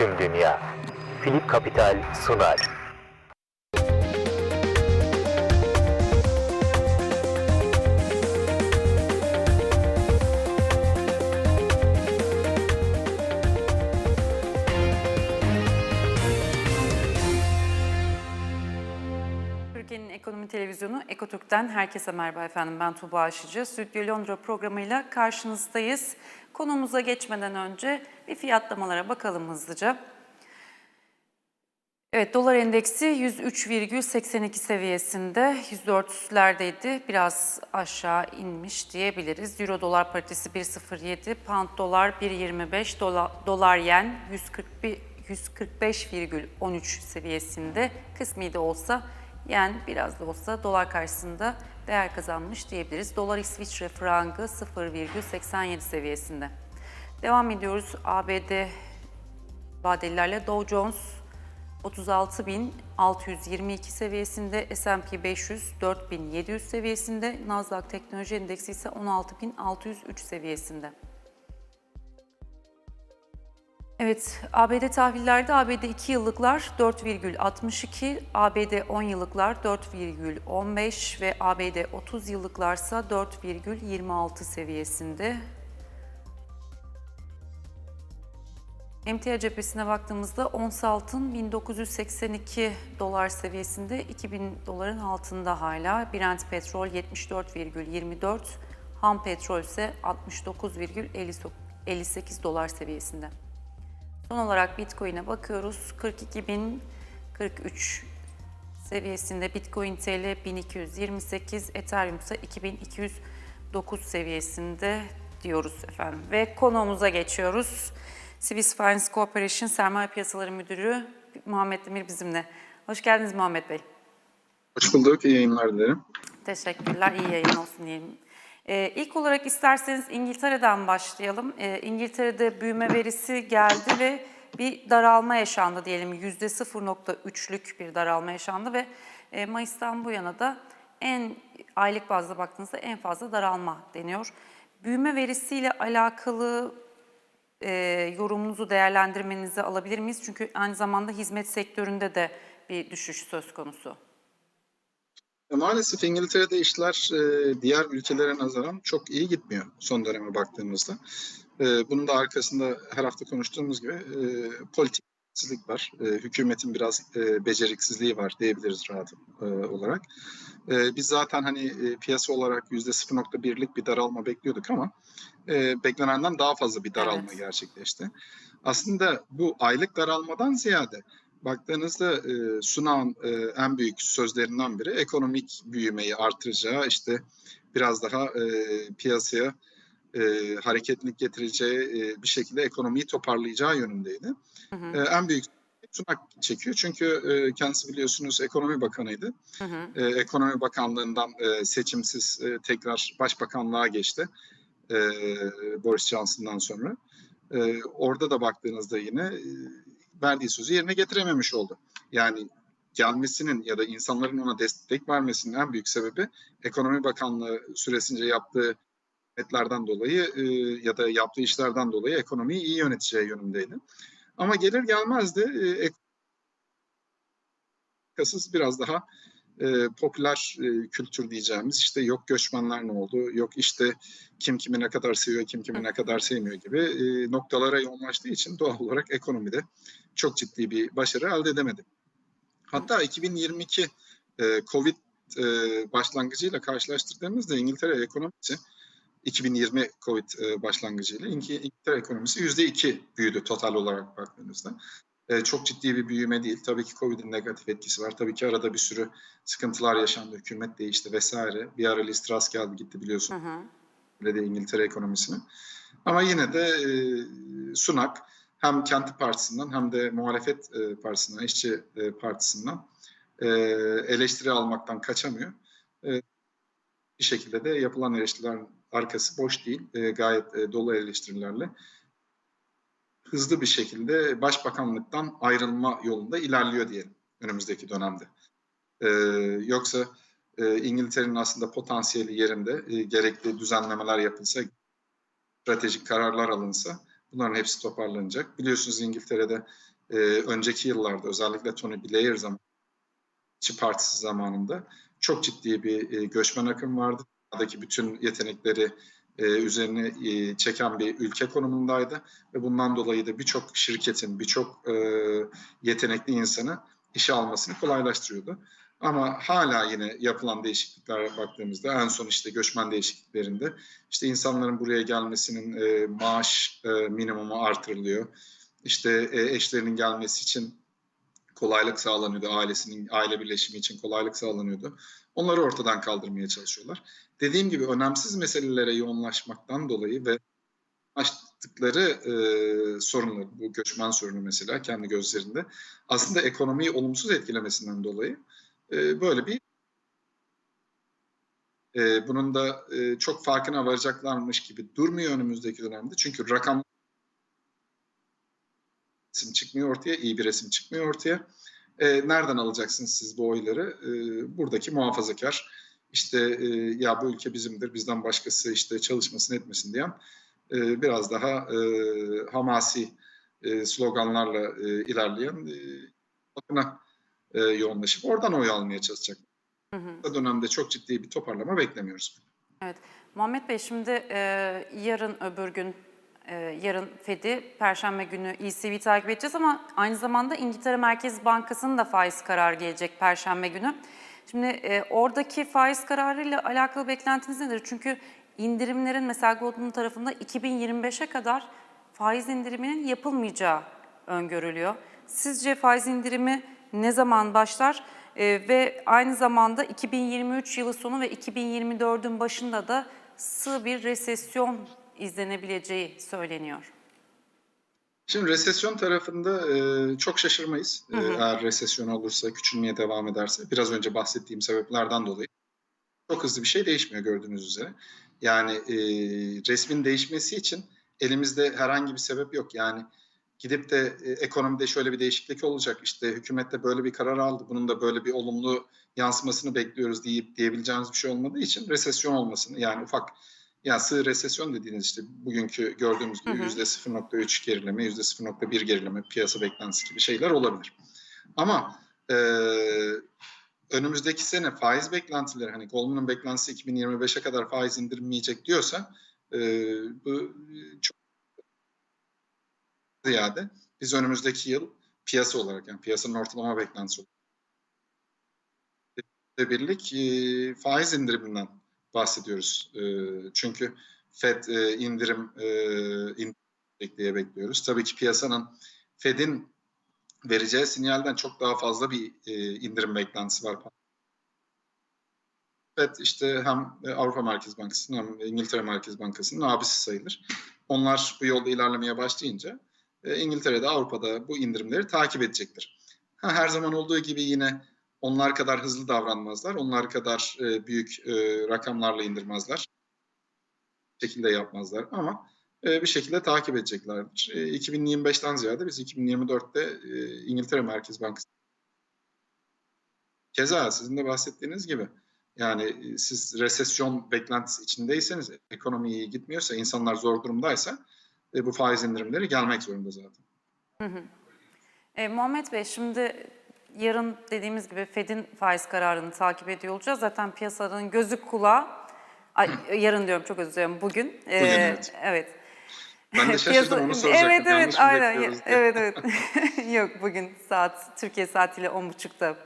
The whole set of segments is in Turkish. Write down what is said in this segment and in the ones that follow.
tüm dünya. Philip Capital sunar. Türkiye'nin ekonomi televizyonu Ekotürk'ten herkese merhaba efendim. Ben Tuğba Aşıcı. Stüdyo Londra programıyla karşınızdayız. Konumuza geçmeden önce bir fiyatlamalara bakalım hızlıca. Evet, dolar endeksi 103,82 seviyesinde 104'lerdeydi. Biraz aşağı inmiş diyebiliriz. Euro dolar paritesi 1.07, pound dolar 1.25, dolar, yen 141 145,13 seviyesinde. Kısmi de olsa yen biraz da olsa dolar karşısında değer kazanmış diyebiliriz. Dolar İsviçre frangı 0,87 seviyesinde. Devam ediyoruz ABD vadelilerle Dow Jones 36.622 seviyesinde, S&P 500 4.700 seviyesinde, Nasdaq Teknoloji Endeksi ise 16.603 seviyesinde. Evet, ABD tahvillerde ABD 2 yıllıklar 4,62, ABD 10 yıllıklar 4,15 ve ABD 30 yıllıklarsa 4,26 seviyesinde. Emtia cephesine baktığımızda ons altın 1982 dolar seviyesinde 2000 doların altında hala. Brent petrol 74,24, ham petrol ise 69,58 dolar seviyesinde. Son olarak Bitcoin'e bakıyoruz. 42.043 seviyesinde Bitcoin TL 1228, Ethereum ise 2209 seviyesinde diyoruz efendim. Ve konuğumuza geçiyoruz. Swiss Finance Corporation Sermaye Piyasaları Müdürü Muhammed Demir bizimle. Hoş geldiniz Muhammed Bey. Hoş bulduk, iyi yayınlar dilerim. Teşekkürler, iyi yayın olsun diyelim. Ee, ilk olarak isterseniz İngiltere'den başlayalım. Ee, İngiltere'de büyüme verisi geldi ve bir daralma yaşandı diyelim. Yüzde 0.3'lük bir daralma yaşandı ve e, Mayıs'tan bu yana da en aylık bazda baktığınızda en fazla daralma deniyor. Büyüme verisiyle alakalı e, yorumunuzu, değerlendirmenizi alabilir miyiz? Çünkü aynı zamanda hizmet sektöründe de bir düşüş söz konusu. E, Maalesef İngiltere'de işler e, diğer ülkelere nazaran çok iyi gitmiyor son döneme baktığımızda. E, bunun da arkasında her hafta konuştuğumuz gibi e, politiksizlik var. E, hükümetin biraz e, beceriksizliği var diyebiliriz rahat e, olarak. E, biz zaten hani e, piyasa olarak %0.1'lik bir daralma bekliyorduk ama e, beklenenden daha fazla bir daralma Evet. gerçekleşti. Aslında bu aylık daralmadan ziyade baktığınızda e, Sunak'ın e, en büyük sözlerinden biri ekonomik büyümeyi artıracağı, işte biraz daha e, piyasaya e, hareketlilik getireceği e, bir şekilde ekonomiyi toparlayacağı yönündeydi. Hı hı. E, en büyük Sunak çekiyor çünkü e, kendisi biliyorsunuz ekonomi bakanıydı. Hı hı. E, ekonomi bakanlığından e, seçimsiz e, tekrar başbakanlığa geçti e, Boris Johnson'dan sonra. E, orada da baktığınızda yine e, verdiği sözü yerine getirememiş oldu. Yani gelmesinin ya da insanların ona destek vermesinin en büyük sebebi ekonomi bakanlığı süresince yaptığı hizmetlerden dolayı e, ya da yaptığı işlerden dolayı ekonomiyi iyi yöneteceği yönündeydi. Ama gelir gelmez de e, ekasız biraz daha e, popüler e, kültür diyeceğimiz işte yok göçmenler ne oldu, yok işte kim kimi ne kadar seviyor, kim kimi ne kadar sevmiyor gibi e, noktalara yoğunlaştığı için doğal olarak ekonomide çok ciddi bir başarı elde edemedi. Hatta 2022 e, Covid e, başlangıcıyla karşılaştırdığımızda İngiltere ekonomisi 2020 Covid e, başlangıcıyla İngi- İngiltere ekonomisi %2 büyüdü total olarak baktığınızda. E, çok ciddi bir büyüme değil. Tabii ki Covid'in negatif etkisi var. Tabii ki arada bir sürü sıkıntılar yaşandı. Hükümet değişti vesaire. Bir ara Liz Truss geldi gitti biliyorsun. Hı hı. Öyle de İngiltere ekonomisini. Ama yine de e, Sunak hem kendi partisinden hem de muhalefet e, partisinden, işçi e, partisinden e, eleştiri almaktan kaçamıyor. E, bir şekilde de yapılan eleştirilerin arkası boş değil. E, gayet e, dolu eleştirilerle hızlı bir şekilde başbakanlıktan ayrılma yolunda ilerliyor diyelim önümüzdeki dönemde. E, yoksa e, İngiltere'nin aslında potansiyeli yerinde e, gerekli düzenlemeler yapılsa, stratejik kararlar alınsa Bunların hepsi toparlanacak. Biliyorsunuz İngiltere'de e, önceki yıllarda özellikle Tony Blair zamanı, Partisi zamanında çok ciddi bir e, göçmen akım vardı. Dünyadaki bütün yetenekleri e, üzerine e, çeken bir ülke konumundaydı ve bundan dolayı da birçok şirketin, birçok e, yetenekli insanı işe almasını kolaylaştırıyordu. Ama hala yine yapılan değişikliklere baktığımızda en son işte göçmen değişikliklerinde işte insanların buraya gelmesinin e, maaş e, minimumu artırılıyor. İşte e, eşlerinin gelmesi için kolaylık sağlanıyordu. Ailesinin aile birleşimi için kolaylık sağlanıyordu. Onları ortadan kaldırmaya çalışıyorlar. Dediğim gibi önemsiz meselelere yoğunlaşmaktan dolayı ve açtıkları e, sorunları, bu göçmen sorunu mesela kendi gözlerinde aslında ekonomiyi olumsuz etkilemesinden dolayı e, böyle bir e, bunun da e, çok farkına varacaklarmış gibi durmuyor önümüzdeki dönemde. Çünkü rakam resim çıkmıyor ortaya, iyi bir resim çıkmıyor ortaya. E, nereden alacaksınız siz bu oyları? E, buradaki muhafazakar, işte e, ya bu ülke bizimdir, bizden başkası işte çalışmasın etmesin diyen e, biraz daha e, hamasi e, sloganlarla e, ilerleyen e, e, yoğunlaşıp oradan oy almaya çalışacak. Hı hı. Bu dönemde çok ciddi bir toparlama beklemiyoruz. Muhammed Bey şimdi e, yarın öbür gün e, yarın Fed'i Perşembe günü ECB takip edeceğiz ama aynı zamanda İngiltere Merkez Bankası'nın da faiz kararı gelecek Perşembe günü. Şimdi e, oradaki faiz kararıyla alakalı beklentiniz nedir? Çünkü indirimlerin mesela Goldman tarafında 2025'e kadar faiz indiriminin yapılmayacağı öngörülüyor. Sizce faiz indirimi ne zaman başlar? E, ve aynı zamanda 2023 yılı sonu ve 2024'ün başında da sığ bir resesyon izlenebileceği söyleniyor. Şimdi resesyon tarafında e, çok şaşırmayız. E, Hı hı. eğer resesyon olursa, küçülmeye devam ederse. Biraz önce bahsettiğim sebeplerden dolayı çok hızlı bir şey değişmiyor gördüğünüz üzere. Yani e, resmin değişmesi için elimizde herhangi bir sebep yok. Yani gidip de e, ekonomide şöyle bir değişiklik olacak. İşte hükümette böyle bir karar aldı. Bunun da böyle bir olumlu yansımasını bekliyoruz deyip diyebileceğimiz bir şey olmadığı için resesyon olmasını yani ufak yani sığ resesyon dediğiniz işte bugünkü gördüğümüz gibi yüzde 0.3 gerileme, yüzde 0.1 gerileme piyasa beklentisi gibi şeyler olabilir. Ama e, önümüzdeki sene faiz beklentileri hani Goldman'ın beklentisi 2025'e kadar faiz indirilmeyecek diyorsa e, bu çok ziyade biz önümüzdeki yıl piyasa olarak yani piyasanın ortalama beklentisi olarak birlik e, faiz indiriminden bahsediyoruz. E, çünkü Fed e, indirim e, diye bekliyoruz. Tabii ki piyasanın Fed'in vereceği sinyalden çok daha fazla bir e, indirim beklentisi var. Fed işte hem Avrupa Merkez Bankası'nın hem İngiltere Merkez Bankası'nın abisi sayılır. Onlar bu yolda ilerlemeye başlayınca e, İngiltere'de Avrupa'da bu indirimleri takip edecektir. Her zaman olduğu gibi yine onlar kadar hızlı davranmazlar. Onlar kadar e, büyük e, rakamlarla indirmezler. Şekilde yapmazlar ama bir şekilde takip edeceklerdir. E, 2025'ten ziyade biz 2024'te e, İngiltere Merkez Bankası Keza sizin de bahsettiğiniz gibi yani siz resesyon beklentisi içindeyseniz, ekonomi iyi gitmiyorsa, insanlar zor durumdaysa e, bu faiz indirimleri gelmek zorunda zaten. E, Muhammed Bey şimdi yarın dediğimiz gibi Fed'in faiz kararını takip ediyor olacağız. Zaten piyasaların gözü kulağı, ay, yarın diyorum çok özür dilerim bugün. E, evet. evet. Ben de şaşırdım onu soracaktım. Evet evet Yanlış aynen. Evet evet. Yok bugün saat Türkiye saatiyle 10.30'da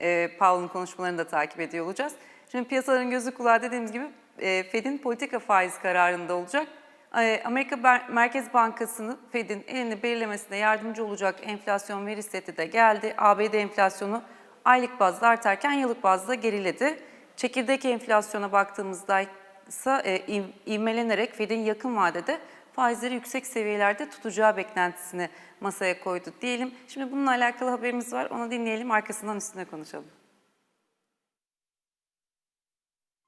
e, Powell'ın konuşmalarını da takip ediyor olacağız. Şimdi piyasaların gözü kulağı dediğimiz gibi e, Fed'in politika faiz kararında olacak. E, Amerika Merkez Bankası'nın Fed'in elini belirlemesine yardımcı olacak enflasyon veri seti de geldi. ABD enflasyonu aylık bazda artarken yıllık bazda geriledi. Çekirdek enflasyona baktığımızda ise e, iv- ivmelenerek Fed'in yakın vadede faizleri yüksek seviyelerde tutacağı beklentisini masaya koydu diyelim. Şimdi bununla alakalı haberimiz var. Onu dinleyelim arkasından üstüne konuşalım.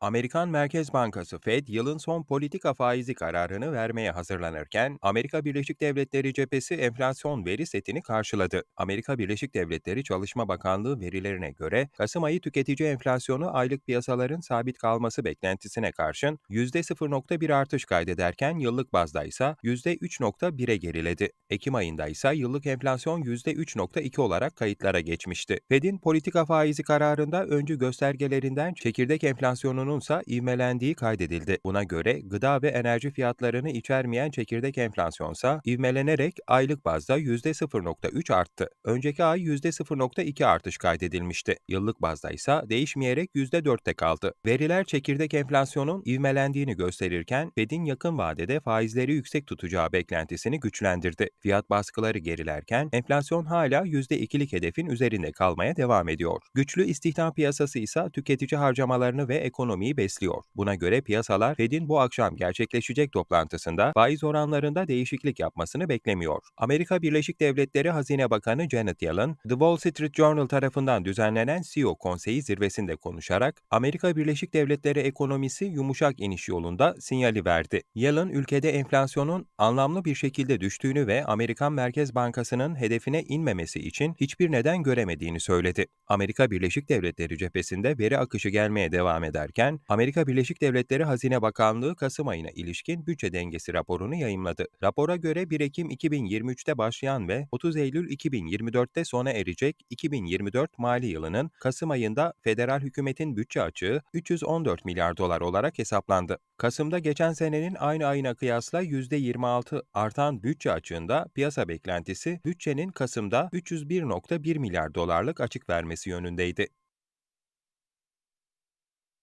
Amerikan Merkez Bankası Fed, yılın son politika faizi kararını vermeye hazırlanırken, Amerika Birleşik Devletleri cephesi enflasyon veri setini karşıladı. Amerika Birleşik Devletleri Çalışma Bakanlığı verilerine göre, Kasım ayı tüketici enflasyonu aylık piyasaların sabit kalması beklentisine karşın %0.1 artış kaydederken yıllık bazda ise %3.1'e geriledi. Ekim ayında ise yıllık enflasyon %3.2 olarak kayıtlara geçmişti. Fed'in politika faizi kararında öncü göstergelerinden çekirdek enflasyonunun ise ivmelendiği kaydedildi. Buna göre gıda ve enerji fiyatlarını içermeyen çekirdek enflasyonsa ivmelenerek aylık bazda %0.3 arttı. Önceki ay %0.2 artış kaydedilmişti. Yıllık bazda ise değişmeyerek %4'te kaldı. Veriler çekirdek enflasyonun ivmelendiğini gösterirken Fed'in yakın vadede faizleri yüksek tutacağı beklentisini güçlendirdi. Fiyat baskıları gerilerken enflasyon hala %2'lik hedefin üzerinde kalmaya devam ediyor. Güçlü istihdam piyasası ise tüketici harcamalarını ve ekonomiyi besliyor. Buna göre piyasalar Fed'in bu akşam gerçekleşecek toplantısında faiz oranlarında değişiklik yapmasını beklemiyor. Amerika Birleşik Devletleri Hazine Bakanı Janet Yellen, The Wall Street Journal tarafından düzenlenen CEO konseyi zirvesinde konuşarak Amerika Birleşik Devletleri ekonomisi yumuşak iniş yolunda sinyali verdi. Yellen ülkede enflasyonun anlamlı bir şekilde düştüğünü ve Amerikan Merkez Bankası'nın hedefine inmemesi için hiçbir neden göremediğini söyledi. Amerika Birleşik Devletleri cephesinde veri akışı gelmeye devam ederken, Amerika Birleşik Devletleri Hazine Bakanlığı Kasım ayına ilişkin bütçe dengesi raporunu yayımladı. Rapora göre 1 Ekim 2023'te başlayan ve 30 Eylül 2024'te sona erecek 2024 mali yılının Kasım ayında federal hükümetin bütçe açığı 314 milyar dolar olarak hesaplandı. Kasım'da geçen senenin aynı ayına kıyasla %26 artan bütçe açığında piyasa beklentisi bütçenin Kasım'da 301.1 milyar dolarlık açık vermesi yönündeydi.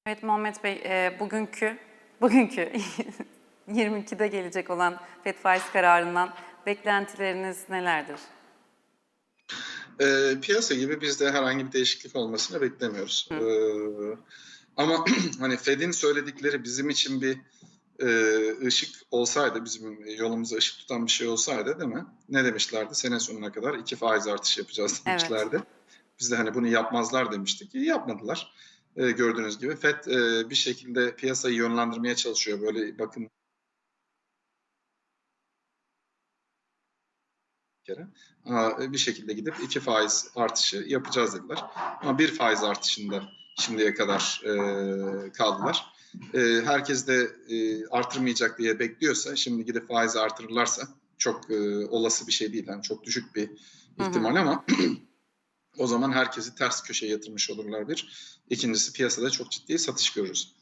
Evet Muhammed Bey, e, bugünkü bugünkü 22'de gelecek olan FED faiz kararından beklentileriniz nelerdir? E, piyasa gibi biz de herhangi bir değişiklik olmasını beklemiyoruz. Hı. E, ama hani Fed'in söyledikleri bizim için bir e, ışık olsaydı, bizim yolumuza ışık tutan bir şey olsaydı değil mi? Ne demişlerdi? Sene sonuna kadar iki faiz artışı yapacağız Evet. demişlerdi. Biz de hani bunu yapmazlar demiştik. Yapmadılar. E, gördüğünüz gibi FED e, bir şekilde piyasayı yönlendirmeye çalışıyor. Böyle bakın kere. Ama bir şekilde gidip iki faiz artışı yapacağız dediler. Ama bir faiz artışında şimdiye kadar e, kaldılar. E, herkes de e, artırmayacak diye bekliyorsa, şimdi gidip faizi artırırlarsa çok e, olası bir şey değil. Yani çok düşük bir ihtimal ama o zaman herkesi ters köşeye yatırmış olurlar bir. İkincisi piyasada çok ciddi satış görürüz.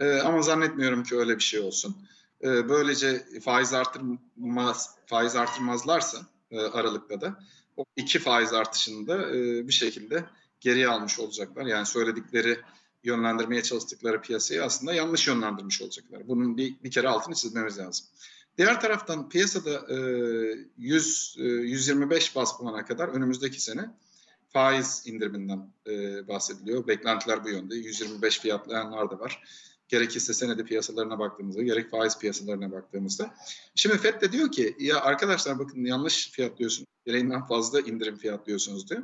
E, ama zannetmiyorum ki öyle bir şey olsun. E, böylece faiz artırmaz, faiz artırmazlarsa e, Aralık'ta da o iki faiz artışını da e, bir şekilde geriye almış olacaklar. Yani söyledikleri yönlendirmeye çalıştıkları piyasayı aslında yanlış yönlendirmiş olacaklar. Bunun bir, bir kere altını çizmemiz lazım. Diğer taraftan piyasada e, 100 e, 125 bas puana kadar önümüzdeki sene faiz indiriminden e, bahsediliyor. Beklentiler bu yönde. 125 fiyatlayanlar da var. Gerekirse senede piyasalarına baktığımızda, gerek faiz piyasalarına baktığımızda. Şimdi FED de diyor ki ya arkadaşlar bakın yanlış fiyatlıyorsunuz. Gereğinden fazla indirim fiyatlıyorsunuz diyor.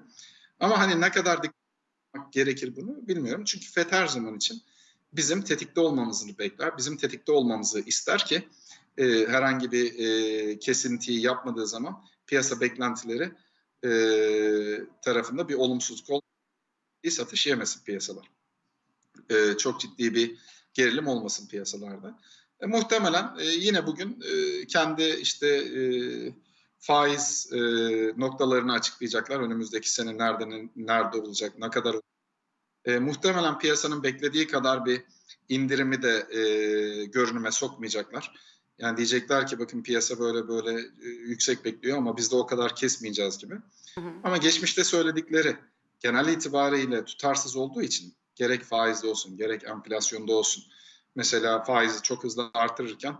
Ama hani ne kadar dikkat gerekir bunu bilmiyorum. Çünkü FED her zaman için bizim tetikte olmamızı bekler. Bizim tetikte olmamızı ister ki e, herhangi bir e, kesintiyi yapmadığı zaman piyasa beklentileri e, tarafında bir olumsuzluk olmadan bir satış yemesin piyasalar. E, çok ciddi bir gerilim olmasın piyasalarda. E, muhtemelen e, yine bugün e, kendi işte e, faiz e, noktalarını açıklayacaklar. Önümüzdeki sene nerede nerede olacak, ne kadar e, muhtemelen piyasanın beklediği kadar bir indirimi de e, görünüme sokmayacaklar. Yani diyecekler ki bakın piyasa böyle böyle e, yüksek bekliyor ama biz de o kadar kesmeyeceğiz gibi. Hı hı. Ama geçmişte söyledikleri genel itibariyle tutarsız olduğu için gerek faizde olsun gerek enflasyonda olsun. Mesela faizi çok hızlı artırırken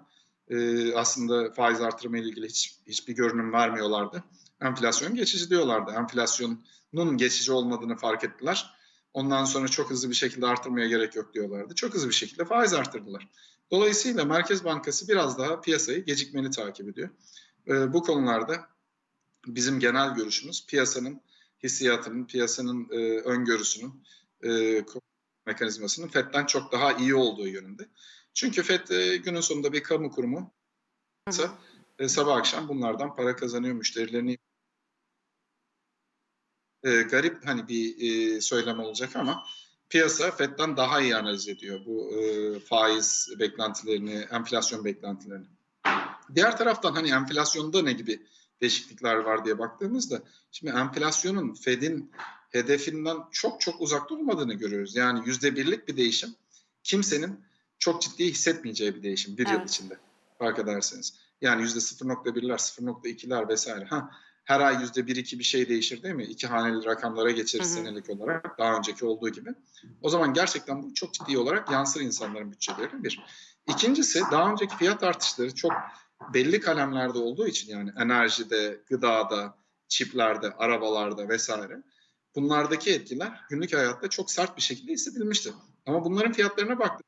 e, aslında faiz artırma ile ilgili hiç, hiçbir görünüm vermiyorlardı. Enflasyon geçici diyorlardı. Enflasyonun geçici olmadığını fark ettiler. Ondan sonra çok hızlı bir şekilde artırmaya gerek yok diyorlardı. Çok hızlı bir şekilde faiz arttırdılar. Dolayısıyla Merkez Bankası biraz daha piyasayı gecikmeli takip ediyor. E, bu konularda bizim genel görüşümüz piyasanın hissiyatının, piyasanın e, öngörüsünün e, mekanizmasının FED'den çok daha iyi olduğu yönünde. Çünkü FED e, günün sonunda bir kamu kurumu hı. e, sabah akşam bunlardan para kazanıyor, müşterilerini e, garip hani bir e, söylem olacak ama piyasa FED'den daha iyi analiz ediyor bu e, faiz beklentilerini, enflasyon beklentilerini. Diğer taraftan hani enflasyonda ne gibi değişiklikler var diye baktığımızda şimdi enflasyonun Fed'in hedefinden çok çok uzakta olmadığını görüyoruz. Yani yüzde birlik bir değişim kimsenin çok ciddi hissetmeyeceği bir değişim bir yıl Evet. içinde fark ederseniz. Yani yüzde 0.1'ler, 0.2'ler vesaire. Ha, her ay yüzde bir iki bir şey değişir değil mi? İki haneli rakamlara hı. senelik olarak daha önceki olduğu gibi. O zaman gerçekten bu çok ciddi olarak yansır insanların bütçelerine bir. İkincisi daha önceki fiyat artışları çok belli kalemlerde olduğu için yani enerjide, gıdada, çiplerde, arabalarda vesaire bunlardaki etkiler günlük hayatta çok sert bir şekilde hissedilmişti. Ama bunların fiyatlarına baktık.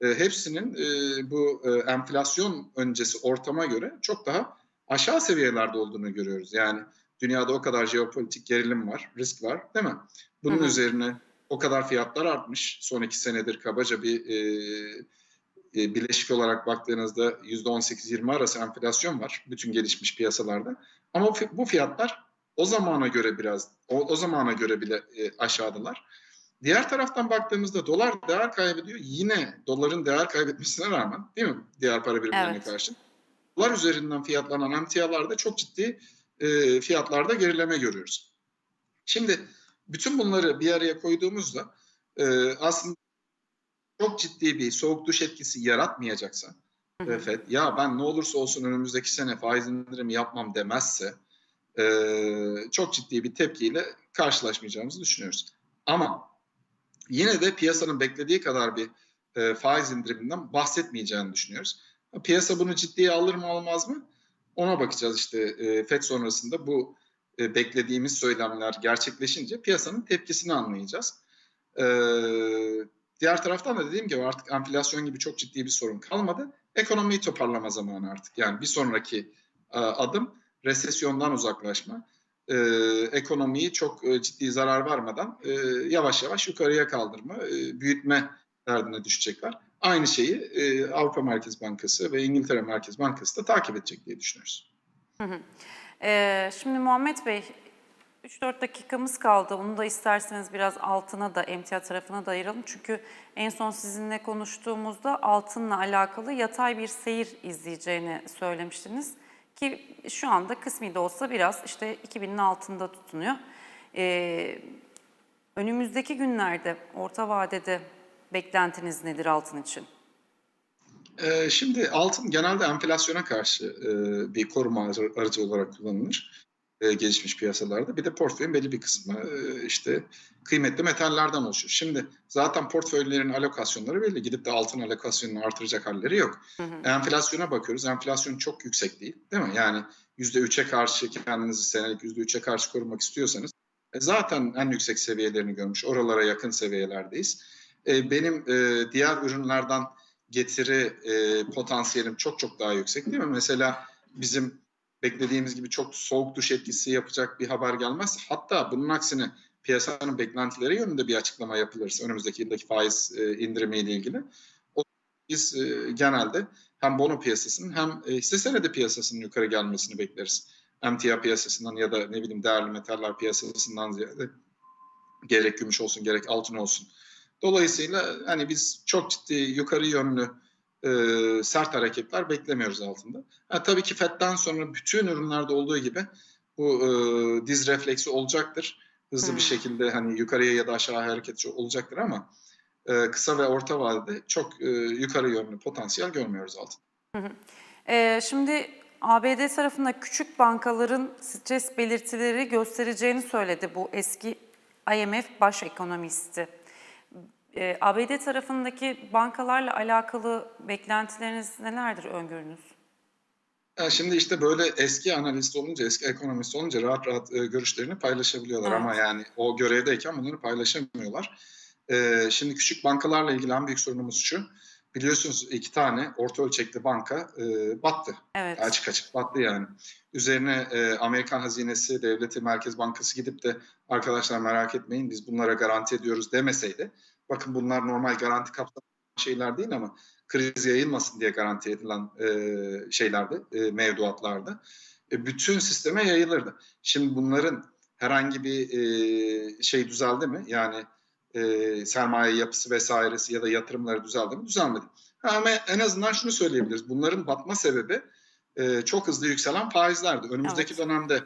E, hepsinin e, bu e, enflasyon öncesi ortama göre çok daha aşağı seviyelerde olduğunu görüyoruz. Yani dünyada o kadar jeopolitik gerilim var, risk var değil mi? Bunun Hı hı. üzerine o kadar fiyatlar artmış. Son iki senedir kabaca bir e, e, bileşik olarak baktığınızda %18-20 arası enflasyon var bütün gelişmiş piyasalarda. Ama bu fiyatlar o zamana göre biraz, o, o zamana göre bile e, aşağıdalar. Diğer taraftan baktığımızda dolar değer kaybediyor. Yine doların değer kaybetmesine rağmen değil mi? Diğer para birimlerine Evet. karşı. Dolar üzerinden fiyatlanan emtialarda çok ciddi e, fiyatlarda gerileme görüyoruz. Şimdi bütün bunları bir araya koyduğumuzda e, aslında çok ciddi bir soğuk duş etkisi yaratmayacaksa e, FED ya ben ne olursa olsun önümüzdeki sene faiz indirimi yapmam demezse e, çok ciddi bir tepkiyle karşılaşmayacağımızı düşünüyoruz. Ama yine de piyasanın beklediği kadar bir e, faiz indiriminden bahsetmeyeceğini düşünüyoruz. Piyasa bunu ciddiye alır mı almaz mı? Ona bakacağız işte e, FED sonrasında bu e, beklediğimiz söylemler gerçekleşince piyasanın tepkisini anlayacağız. E, diğer taraftan da dediğim gibi artık enflasyon gibi çok ciddi bir sorun kalmadı. Ekonomiyi toparlama zamanı artık. Yani bir sonraki e, adım resesyondan uzaklaşma. E, ekonomiyi çok e, ciddi zarar vermeden e, yavaş yavaş yukarıya kaldırma, e, büyütme derdine düşecekler. Aynı şeyi e, Avrupa Merkez Bankası ve İngiltere Merkez Bankası da takip edecek diye düşünüyoruz. Ee, şimdi Muhammed Bey, 3-4 dakikamız kaldı. Onu da isterseniz biraz altına da emtia tarafına da ayıralım. Çünkü en son sizinle konuştuğumuzda altınla alakalı yatay bir seyir izleyeceğini söylemiştiniz. Ki şu anda kısmi de olsa biraz işte 2000'in altında tutunuyor. Ee, önümüzdeki günlerde, orta vadede beklentiniz nedir altın için? Ee, şimdi altın genelde enflasyona karşı e, bir koruma aracı, olarak kullanılır e, gelişmiş piyasalarda. Bir de portföyün belli bir kısmı e, işte kıymetli metallerden oluşuyor. Şimdi zaten portföylerin alokasyonları belli. Gidip de altın alokasyonunu artıracak halleri yok. Hı hı. Enflasyona bakıyoruz. Enflasyon çok yüksek değil, değil mi? Yani %3'e karşı kendinizi senelik %3'e karşı korumak istiyorsanız e, zaten en yüksek seviyelerini görmüş. Oralara yakın seviyelerdeyiz. E, benim e, diğer ürünlerden getiri e, potansiyelim çok çok daha yüksek değil mi? Mesela bizim beklediğimiz gibi çok soğuk duş etkisi yapacak bir haber gelmez. Hatta bunun aksine piyasanın beklentileri yönünde bir açıklama yapılırsa önümüzdeki yıldaki faiz e, indirimiyle ilgili. O, biz genelde hem bono piyasasının hem hisse senedi piyasasının yukarı gelmesini bekleriz. Emtia piyasasından ya da ne bileyim değerli metaller piyasasından ziyade gerek gümüş olsun gerek altın olsun. Dolayısıyla hani biz çok ciddi yukarı yönlü e, sert hareketler beklemiyoruz altında. Ha, tabii ki FED'den sonra bütün ürünlerde olduğu gibi bu e, diz refleksi olacaktır. Hızlı Hmm. bir şekilde hani yukarıya ya da aşağı hareket olacaktır ama e, kısa ve orta vadede çok e, yukarı yönlü potansiyel görmüyoruz altın. Ee, şimdi ABD tarafında küçük bankaların stres belirtileri göstereceğini söyledi bu eski IMF baş ekonomisti. Ee, ABD tarafındaki bankalarla alakalı beklentileriniz nelerdir, öngörünüz? Ya şimdi işte böyle eski analist olunca, eski ekonomist olunca rahat rahat e, görüşlerini paylaşabiliyorlar Evet. ama yani o görevdeyken bunları paylaşamıyorlar. E, şimdi küçük bankalarla ilgili en büyük sorunumuz şu. Biliyorsunuz iki tane orta ölçekli banka e, battı. Evet. Açık açık battı yani. Üzerine e, Amerikan hazinesi, devleti, Merkez Bankası gidip de arkadaşlar merak etmeyin biz bunlara garanti ediyoruz demeseydi bakın bunlar normal garanti kapsamlı şeyler değil ama kriz yayılmasın diye garanti edilen e, şeylerdi, e, mevduatlardı. E, bütün sisteme yayılırdı. Şimdi bunların herhangi bir e, şey düzeldi mi? Yani e, sermaye yapısı vesairesi ya da yatırımları düzeldi mi? Düzelmedi. Ha, Ama en azından şunu söyleyebiliriz. Bunların batma sebebi e, çok hızlı yükselen faizlerdi. Önümüzdeki Evet. dönemde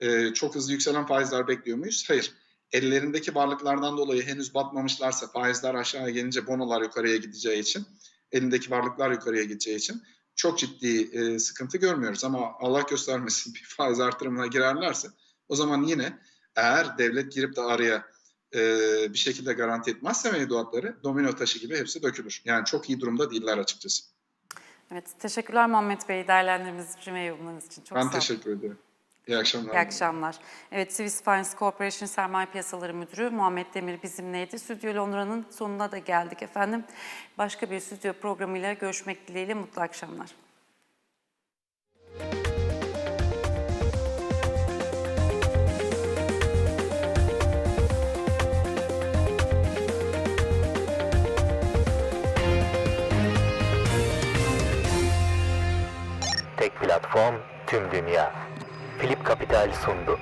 e, çok hızlı yükselen faizler bekliyor muyuz? Hayır. Ellerindeki varlıklardan dolayı henüz batmamışlarsa faizler aşağıya gelince bonolar yukarıya gideceği için elindeki varlıklar yukarıya gideceği için çok ciddi e, sıkıntı görmüyoruz. Ama Allah göstermesin bir faiz artırımına girerlerse o zaman yine eğer devlet girip de araya e, bir şekilde garanti etmezse mevduatları domino taşı gibi hepsi dökülür. Yani çok iyi durumda değiller açıkçası. Evet, teşekkürler Muhammed Bey değerlendirmeniz için ve yorumlarınız için. Çok ben sağ olun. teşekkür ederim. İyi akşamlar. İyi akşamlar. Evet, Swiss Finance Corporation Sermaye Piyasaları Müdürü Muhammed Demir bizimleydi. Stüdyo Londra'nın sonuna da geldik efendim. Başka bir stüdyo programıyla görüşmek dileğiyle mutlu akşamlar. Tek platform tüm dünya. Philip Capital sundu.